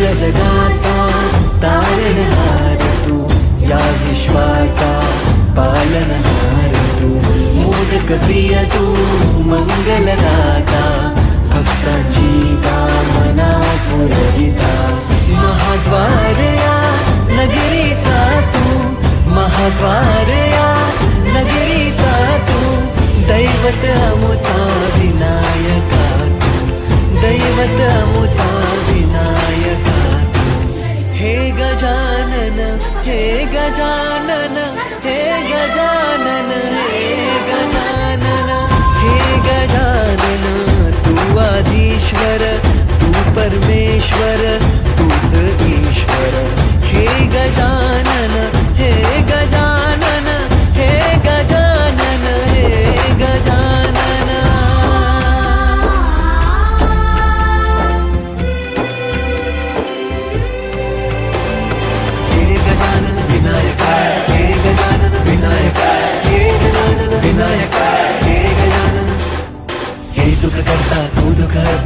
जगाचा तारणहार तू या विश्वाचा पालनहार तू मोदक प्रिय तू मंगलदाता भक्तांची हे गजानन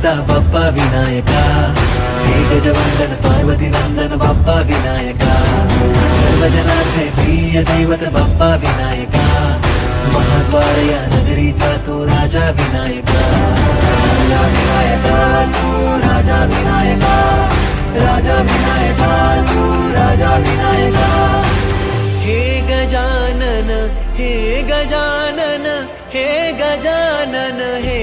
గజవంద బాప్ప వినాయక హే గజవందన పార్వతి నందన బాప్ప వినాయక సర్వజనార్థే ప్రియ దైవత బాప్ప వినాయక మహాద్వారయ నగరీ సాతు రాజా వినాయక రాజా వినాయక రాజా వినాయక రాజా వినాయక రాజా వినాయక హే గజానన హే గజానన हे गजानन हे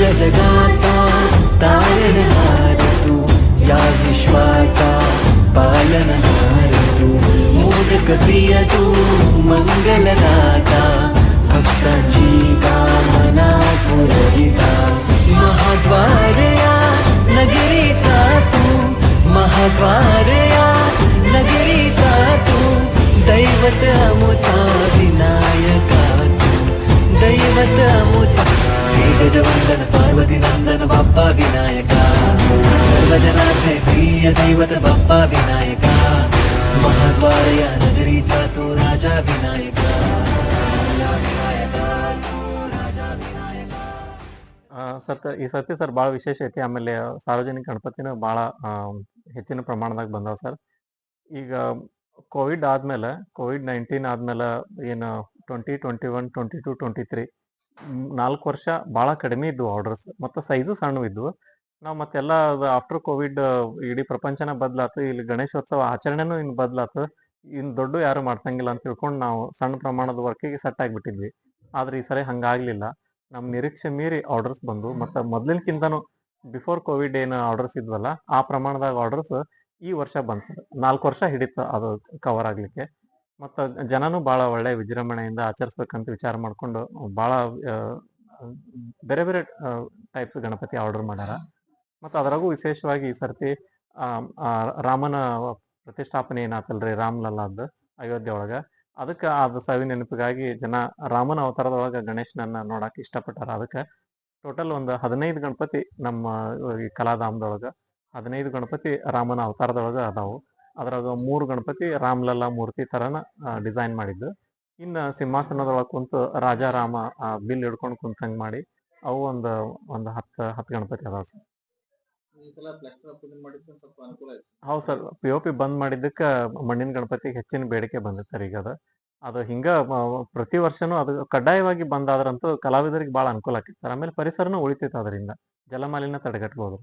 सकल जगाचा तारणहार तू या विश्वाचा पालनहार तू मोदक प्रिय तू मंगलदाता ರಾತ್ರಿ ಪ್ರಿಯ ದೈವದ ಬಪ್ಪ ವಿನಾಯಕ. ಮಹಾದ್ವಾರಯ ನಗರಿ ಸಾತು ರಾಜ ವಿನಾಯಕ. ಸರ್ ಈ ಸರ್ತಿ ಸರ್ ಭಾಳ ವಿಶೇಷ ಐತಿ. ಆಮೇಲೆ ಸಾರ್ವಜನಿಕ ಗಣಪತಿನೂ ಭಾಳ ಹೆಚ್ಚಿನ ಪ್ರಮಾಣದಾಗ ಬಂದವ ಸರ್. ಈಗ ಕೋವಿಡ್ ಆದಮೇಲೆ, ಕೋವಿಡ್ ನೈನ್ಟೀನ್ ಆದಮೇಲೆ ಏನು twenty twenty one, twenty two, twenty three, ನಾಲ್ಕು ವರ್ಷ ಭಾಳ ಕಡಿಮೆ ಇದ್ವು ಆರ್ಡರ್ಸ್. ಮತ್ತು ಸೈಜು ಸಣ್ಣವು ಇದ್ವು. ನಾವು ಮತ್ತೆಲ್ಲ ಆಫ್ಟರ್ ಕೋವಿಡ್ ಇಡೀ ಪ್ರಪಂಚನ ಬದಲಾತು, ಇಲ್ಲಿ ಗಣೇಶೋತ್ಸವ ಆಚರಣೆನೂ ಇನ್ನು ಬದಲಾತು ಇನ್ನು ದೊಡ್ಡ ಯಾರು ಮಾಡ್ತಂಗಿಲ್ಲ ಅಂತ ತಿಳ್ಕೊಂಡು ನಾವು ಸಣ್ಣ ಪ್ರಮಾಣದ ವರ್ಕಿಗೆ ಸೆಟ್ ಆಗಿಬಿಟ್ಟಿದ್ವಿ. ಆದ್ರೆ ಈ ಸರಿ ಹಂಗಾಗ್ಲಿಲ್ಲ. ನಮ್ಮ ನಿರೀಕ್ಷೆ ಮೀರಿ ಆರ್ಡರ್ಸ್ ಬಂದು, ಮತ್ತು ಮೊದ್ಲಿನ್ಕಿಂತನೂ ಬಿಫೋರ್ ಕೋವಿಡ್ ಏನು ಆರ್ಡರ್ಸ್ ಇದ್ವಲ್ಲ, ಆ ಪ್ರಮಾಣದಾಗ ಆರ್ಡರ್ಸ್ ಈ ವರ್ಷ ಬಂತು ನಾಲ್ಕು ವರ್ಷ ಹಿಡಿತು ಅದು ಕವರ್ ಆಗ್ಲಿಕ್ಕೆ. ಮತ್ತು ಜನನೂ ಭಾಳ ಒಳ್ಳೆ ವಿಜೃಂಭಣೆಯಿಂದ ಆಚರಿಸ್ಬೇಕಂತ ವಿಚಾರ ಮಾಡ್ಕೊಂಡು ಭಾಳ ಬೇರೆ ಬೇರೆ ಟೈಪ್ಸ್ ಗಣಪತಿ ಆರ್ಡರ್ ಮಾಡ್ಯಾರ. ಮತ್ತು ಅದರಾಗೂ ವಿಶೇಷವಾಗಿ ಈ ಸರ್ತಿ ರಾಮನ ಪ್ರತಿಷ್ಠಾಪನೆ ಏನಾತಲ್ರಿ ರಾಮ್ಲಲ್ಲಾದ್ದು ಅಯೋಧ್ಯೆ ಒಳಗೆ? ಅದಕ್ಕೆ ಅದು ಸವಿ ನೆನಪಿಗಾಗಿ ಜನ ರಾಮನ ಅವತಾರದೊಳಗೆ ಗಣೇಶನನ್ನ ನೋಡಕ್ಕೆ ಇಷ್ಟಪಟ್ಟಾರ. ಅದಕ್ಕೆ ಟೋಟಲ್ ಒಂದು ಹದಿನೈದು ಗಣಪತಿ ನಮ್ಮ ಈ ಕಲಾಧಾಮದೊಳಗೆ ಹದಿನೈದು ಗಣಪತಿ ರಾಮನ ಅವತಾರದೊಳಗೆ ಅದಾವು. ಅದ್ರಾಗ ಮೂರು ಗಣಪತಿ ರಾಮ್ಲಲ್ಲಾ ಮೂರ್ತಿ ಥರನ ಡಿಸೈನ್ ಮಾಡಿದ್ದು. ಇನ್ನು ಸಿಂಹಾಸನದೊಳಗೆ ಕುಂತು ರಾಜಾರಾಮ ಬಿಲ್ ಹಿಡ್ಕೊಂಡು ಕುಂತಂಗೆ ಮಾಡಿ ಅವು ಒಂದು ಒಂದು ಹತ್ತು ಹತ್ತು ಗಣಪತಿ ಅದಾವ ಸರ್. ಹೌದು ಸರ್ ಪಿ ಒ ಪಿ ಬಂದ್ ಮಾಡಿದ್ದಕ್ಕ ಮಣ್ಣಿನ ಗಣಪತಿಗೆ ಹೆಚ್ಚಿನ ಬೇಡಿಕೆ ಬಂದಿತ್ತು ಸರ್ ಈಗ ಅದು ಅದು ಹಿಂಗ ಪ್ರತಿ ವರ್ಷನೂ ಅದು ಕಡ್ಡಾಯವಾಗಿ ಬಂದಾದ್ರಂತೂ ಕಲಾವಿದರಿಗೆ ಬಹಳ ಅನುಕೂಲ ಆಕೈತಿ ಸರ್. ಆಮೇಲೆ ಪರಿಸರನೂ ಉಳಿತೈತೆ ಅದರಿಂದ. ಜಲಮಾಲಿನ್ಯ ತಡೆಗಟ್ಟಬಹುದು.